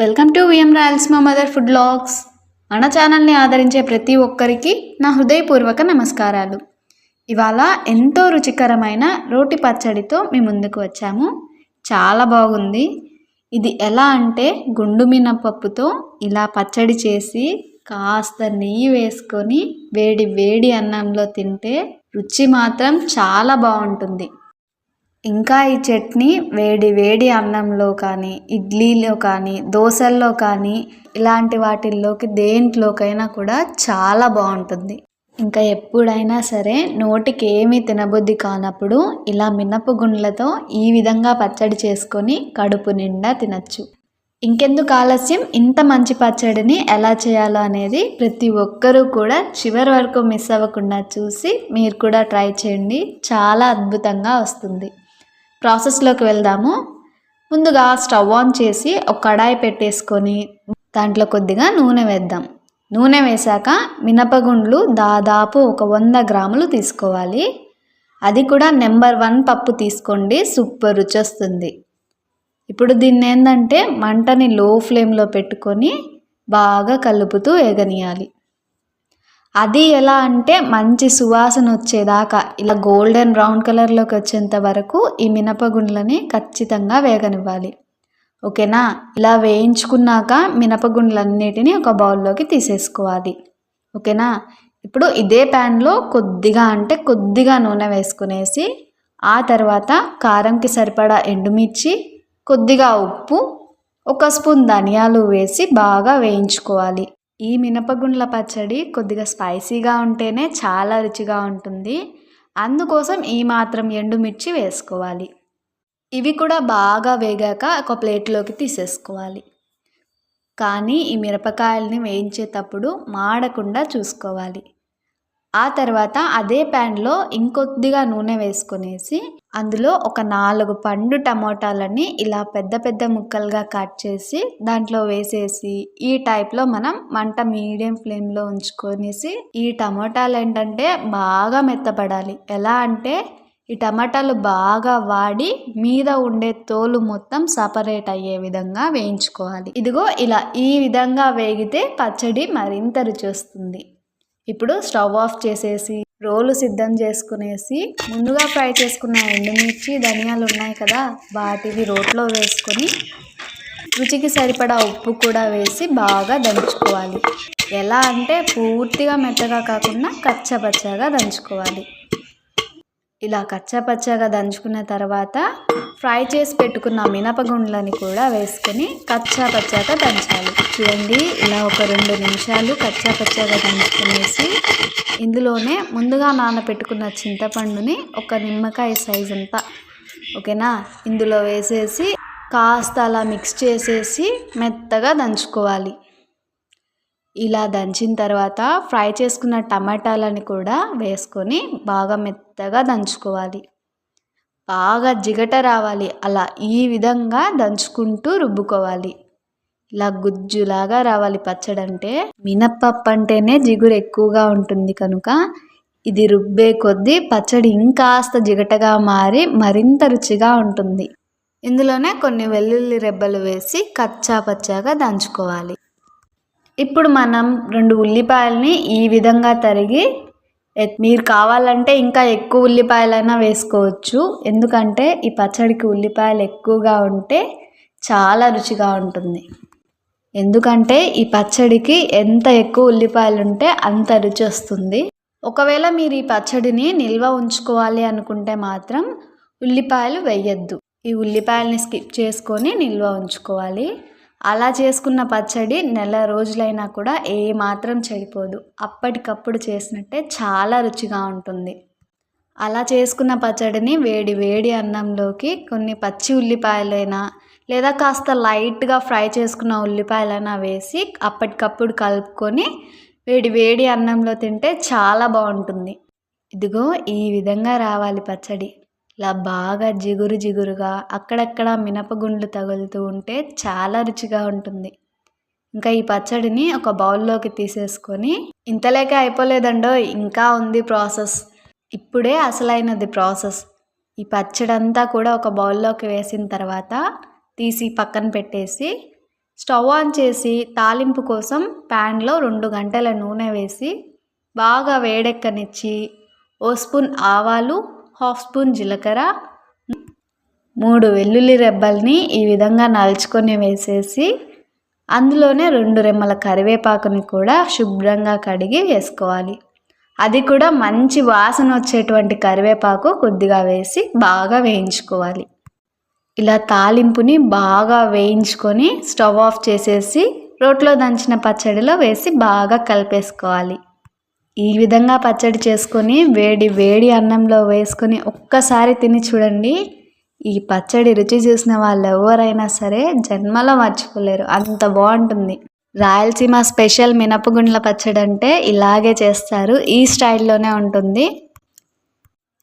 Welcome to VM Rayalaseema mother food blogs. మన ఛానల్ని ఆదరించే ప్రతి ఒక్కరికి నా హృదయపూర్వక నమస్కారాలు. ఇవాళ ఎంతో రుచికరమైన రోటి పచ్చడితో మీ ముందుకు వచ్చాము. చాలా బాగుంది. ఇది ఎలా అంటే గుండు మినపప్పుతో ఇలా పచ్చడి చేసి కాస్త నెయ్యి వేసుకొని వేడి వేడి అన్నంలో తింటే రుచి మాత్రం చాలా బాగుంటుంది. ఇంకా ఈ చట్నీ వేడి వేడి అన్నంలో కానీ ఇడ్లీలో కానీ దోశల్లో కానీ ఇలాంటి వాటిల్లోకి దేంట్లోకైనా కూడా చాలా బాగుంటుంది. ఇంకా ఎప్పుడైనా సరే నోటికి ఏమీ తినబుద్ధి కానప్పుడు ఇలా మినపగుండ్లతో ఈ విధంగా పచ్చడి చేసుకొని కడుపు నిండా తినచ్చు. ఇంకెందుకు ఆలస్యం? ఇంత మంచి పచ్చడిని ఎలా చేయాలో అనేది ప్రతి ఒక్కరూ కూడా చివరి వరకు మిస్ అవ్వకుండా చూసి మీరు కూడా ట్రై చేయండి. చాలా అద్భుతంగా వస్తుంది. ప్రాసెస్లోకి వెళ్దాము. ముందుగా స్టవ్ ఆన్ చేసి ఒక కడాయి పెట్టేసుకొని దాంట్లో కొద్దిగా నూనె వేద్దాం. నూనె వేశాక మినపగుండ్లు దాదాపు ఒక వంద గ్రాములు తీసుకోవాలి. అది కూడా నెంబర్ వన్ పప్పు తీసుకోండి సూపర్ రుచి వస్తుంది ఇప్పుడు దీన్ని ఏంటంటే మంటని లో ఫ్లేమ్లో పెట్టుకొని బాగా కలుపుతూ ఎగనియాలి అది ఎలా అంటే మంచి సువాసన వచ్చేదాకా ఇలా గోల్డెన్ బ్రౌన్ కలర్లోకి వచ్చేంత వరకు ఈ మినపగుండ్లని ఖచ్చితంగా వేగనివ్వాలి. ఓకేనా? ఇలా వేయించుకున్నాక మినపగుండ్లన్నిటిని ఒక బౌల్లోకి తీసేసుకోవాలి. ఓకేనా? ఇప్పుడు ఇదే ప్యాన్లో కొద్దిగా అంటే కొద్దిగా నూనె వేసుకునేసి ఆ తర్వాత కారంకి సరిపడా ఎండుమిర్చి కొద్దిగా ఉప్పు ఒక స్పూన్ ధనియాలు వేసి బాగా వేయించుకోవాలి. ఈ మినపగుండ్ల పచ్చడి కొద్దిగా స్పైసీగా ఉంటేనే చాలా రుచిగా ఉంటుంది. అందుకోసం ఈ మాత్రం ఎండుమిర్చి వేసుకోవాలి. ఇవి కూడా బాగా వేగాక ఒక ప్లేట్లోకి తీసేసుకోవాలి. కానీ ఈ మిరపకాయల్ని వేయించేటప్పుడు మాడకుండా చూసుకోవాలి. ఆ తర్వాత అదే ప్యాన్లో ఇంకొద్దిగా నూనె వేసుకునేసి అందులో ఒక నాలుగు పండు టమోటాలని ఇలా పెద్ద పెద్ద ముక్కలుగా కట్ చేసి దాంట్లో వేసేసి ఈ టైప్లో మనం మంట మీడియం ఫ్లేమ్లో ఉంచుకొనేసి ఈ టమోటాలు ఏంటంటే బాగా మెత్తపడాలి. ఎలా అంటే ఈ టమాటాలు బాగా వాడి మీద ఉండే తోలు మొత్తం సపరేట్ అయ్యే విధంగా వేయించుకోవాలి. ఇదిగో ఇలా ఈ విధంగా వేగితే పచ్చడి మరింత రుచి వస్తుంది. ఇప్పుడు స్టవ్ ఆఫ్ చేసేసి రోలు సిద్ధం చేసుకునేసి ముందుగా ఫ్రై చేసుకున్న ఎండుమిర్చి ధనియాలు ఉన్నాయి కదా వాటిని రోట్లో వేసుకొని రుచికి సరిపడా ఉప్పు కూడా వేసి బాగా దంచుకోవాలి. ఎలా అంటే పూర్తిగా మెత్తగా కాకుండా కచ్చపచ్చగా దంచుకోవాలి. ఇలా కచ్చాపచ్చాగా దంచుకున్న తర్వాత ఫ్రై చేసి పెట్టుకున్న మినపగుండ్లని కూడా వేసుకొని కచ్చాపచ్చాగా దంచాలి. చూడండి ఇలా ఒక రెండు నిమిషాలు కచ్చాపచ్చాగా దంచుకునేసి ఇందులోనే ముందుగా నానబెట్టుకున్న చింతపండుని ఒక నిమ్మకాయ సైజ్ అంతా ఓకేనా? ఇందులో వేసేసి కాస్త అలా మిక్స్ చేసేసి మెత్తగా దంచుకోవాలి. ఇలా దంచిన తర్వాత ఫ్రై చేసుకున్న టమాటాలని కూడా వేసుకొని బాగా మెత్తగా దంచుకోవాలి. బాగా జిగట రావాలి. అలా ఈ విధంగా దంచుకుంటూ రుబ్బుకోవాలి. ఇలా గుజ్జులాగా రావాలి పచ్చడి అంటే మినప్పప్పు అంటేనే జిగురు ఎక్కువగా ఉంటుంది కనుక ఇది రుబ్బే కొద్దీ పచ్చడి ఇంకాస్త జిగటగా మారి మరింత రుచిగా ఉంటుంది. ఇందులోనే కొన్ని వెల్లుల్లి రెబ్బలు వేసి కచ్చా పచ్చాగా దంచుకోవాలి. ఇప్పుడు మనం రెండు ఉల్లిపాయలని ఈ విధంగా తరిగి మీరు కావాలంటే ఇంకా ఎక్కువ ఉల్లిపాయలైనా వేసుకోవచ్చు. ఎందుకంటే ఈ పచ్చడికి ఉల్లిపాయలు ఎక్కువగా ఉంటే చాలా రుచిగా ఉంటుంది. ఎందుకంటే ఈ పచ్చడికి ఎంత ఎక్కువ ఉల్లిపాయలు ఉంటే అంత రుచి వస్తుంది. ఒకవేళ మీరు ఈ పచ్చడిని నిల్వ ఉంచుకోవాలి అనుకుంటే మాత్రం ఉల్లిపాయలు వేయద్దు. ఈ ఉల్లిపాయలని స్కిప్ చేసుకొని నిల్వ ఉంచుకోవాలి. అలా చేసుకున్న పచ్చడి నెల రోజులైనా కూడా ఏ మాత్రం చెడిపోదు. అప్పటికప్పుడు చేసినట్టే చాలా రుచిగా ఉంటుంది. అలా చేసుకున్న పచ్చడిని వేడి వేడి అన్నంలోకి కొన్ని పచ్చి ఉల్లిపాయలైనా లేదా కాస్త లైట్గా ఫ్రై చేసుకున్న ఉల్లిపాయలైనా వేసి అప్పటికప్పుడు కలుపుకొని వేడి వేడి అన్నంలో తింటే చాలా బాగుంటుంది. ఇదిగో ఈ విధంగా రావాలి పచ్చడి. ఇలా బాగా జిగురు జిగురుగా అక్కడక్కడ మినపగుండ్లు తగులుతూ ఉంటే చాలా రుచిగా ఉంటుంది. ఇంకా ఈ పచ్చడిని ఒక బౌల్లోకి తీసేసుకొని ఇంతలేక అయిపోలేదండో ఇంకా ఉంది ప్రాసెస్. ఇప్పుడే అసలైనది ప్రాసెస్. ఈ పచ్చడి అంతా కూడా ఒక బౌల్లోకి వేసిన తర్వాత తీసి పక్కన పెట్టేసి స్టవ్ ఆన్ చేసి తాలింపు కోసం ప్యాన్లో రెండు గంటల నూనె వేసి బాగా వేడెక్కనిచ్చి ఓ స్పూన్ ఆవాలు హాఫ్ స్పూన్ జీలకర్ర మూడు వెల్లుల్లి రెబ్బల్ని ఈ విధంగా నలుచుకొని వేసేసి అందులోనే రెండు రెమ్మల కరివేపాకుని కూడా శుభ్రంగా కడిగి వేసుకోవాలి. అది కూడా మంచి వాసన వచ్చేటువంటి కరివేపాకు కొద్దిగా వేసి బాగా వేయించుకోవాలి. ఇలా తాలింపుని బాగా వేయించుకొని స్టవ్ ఆఫ్ చేసేసి రోట్లో దంచిన పచ్చడిలో వేసి బాగా కలిపేసుకోవాలి. ఈ విధంగా పచ్చడి చేసుకొని వేడి వేడి అన్నంలో వేసుకొని ఒక్కసారి తిని చూడండి. ఈ పచ్చడి రుచి చూసిన వాళ్ళు ఎవరైనా సరే జన్మలో మర్చిపోలేరు. అంత బాగుంటుంది. రాయలసీమ స్పెషల్ మినపగుండ్ల పచ్చడి అంటే ఇలాగే చేస్తారు. ఈ స్టైల్లోనే ఉంటుంది.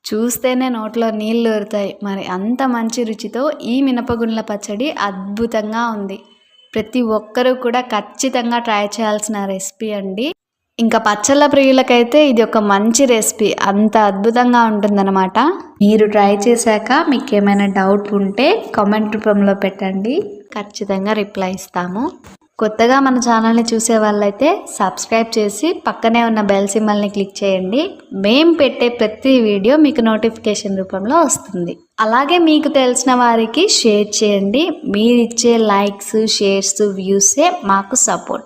చూస్తేనే నోట్లో నీళ్ళు ఊరుతాయి. మరి అంత మంచి రుచితో ఈ మినపగుండ్ల పచ్చడి అద్భుతంగా ఉంది. ప్రతి ఒక్కరూ కూడా ఖచ్చితంగా ట్రై చేయాల్సిన రెసిపీ అండి. ఇంకా పచ్చళ్ళ ప్రియులకైతే ఇది ఒక మంచి రెసిపీ. అంత అద్భుతంగా ఉంటుందన్నమాట. మీరు ట్రై చేశాక మీకు ఏమైనా డౌట్ ఉంటే కామెంట్ రూపంలో పెట్టండి. ఖచ్చితంగా రిప్లై ఇస్తాము. కొత్తగా మన ఛానల్ని చూసే వాళ్ళైతే సబ్స్క్రైబ్ చేసి పక్కనే ఉన్న బెల్ సింబల్ని క్లిక్ చేయండి. మేం పెట్టే ప్రతి వీడియో మీకు నోటిఫికేషన్ రూపంలో వస్తుంది. అలాగే మీకు తెలిసిన వారికి షేర్ చేయండి. మీరిచ్చే లైక్స్ షేర్స్ వ్యూసే మాకు సపోర్ట్.